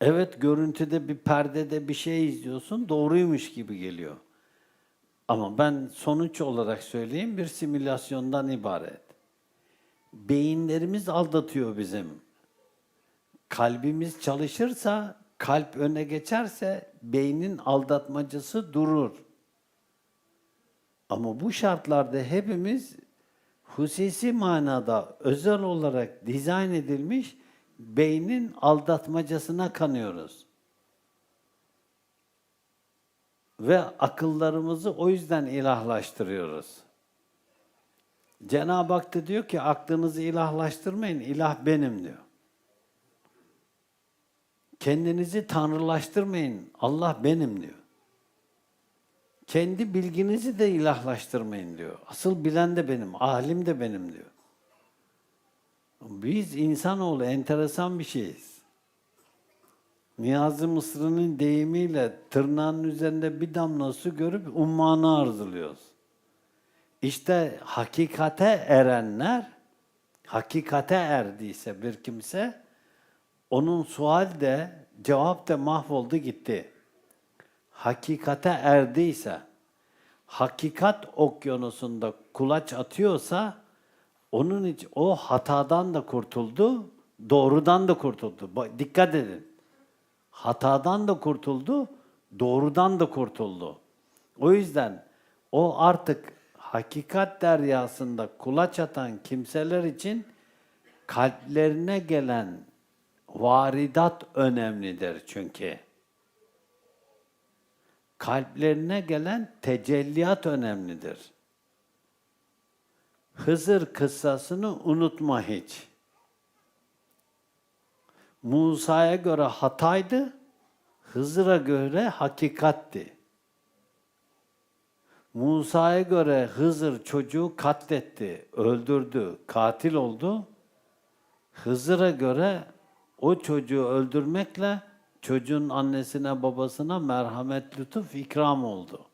Evet görüntüde bir perdede bir şey izliyorsun doğruymuş gibi geliyor. Ama ben sonuç olarak söyleyeyim bir simülasyondan ibaret. Beyinlerimiz aldatıyor bizim. Kalbimiz çalışırsa, kalp öne geçerse beynin aldatmacası durur. Ama bu şartlarda hepimiz hususi manada özel olarak dizayn edilmiş beynin aldatmacasına kanıyoruz. Ve akıllarımızı o yüzden ilahlaştırıyoruz. Cenab-ı Hak da diyor ki aklınızı ilahlaştırmayın, ilah benim diyor. Kendinizi tanrılaştırmayın, Allah benim diyor. Kendi bilginizi de ilahlaştırmayın diyor. Asıl bilen de benim, alim de benim diyor. Biz insanoğlu enteresan bir şeyiz. Niyazi Mısır'ın deyimiyle tırnağın üzerinde bir damla su görüp ummanı arzuluyoruz. İşte hakikate erenler, hakikate erdiyse bir kimse, onun sual de, cevap da mahvoldu gitti. Hakikate erdiyse, hakikat okyanusunda kulaç atıyorsa, onun için o hatadan da kurtuldu, doğrudan da kurtuldu. Dikkat edin. Hatadan da kurtuldu, doğrudan da kurtuldu. O yüzden o artık hakikat deryasında kulaç atan kimseler için kalplerine gelen varidat önemlidir çünkü. Kalplerine gelen tecelliyat önemlidir. Hızır kıssasını unutma hiç. Musa'ya göre hataydı, Hızır'a göre hakikatti. Musa'ya göre Hızır çocuğu katletti, öldürdü, katil oldu. Hızır'a göre o çocuğu öldürmekle çocuğun annesine babasına merhamet, lütuf, ikram oldu.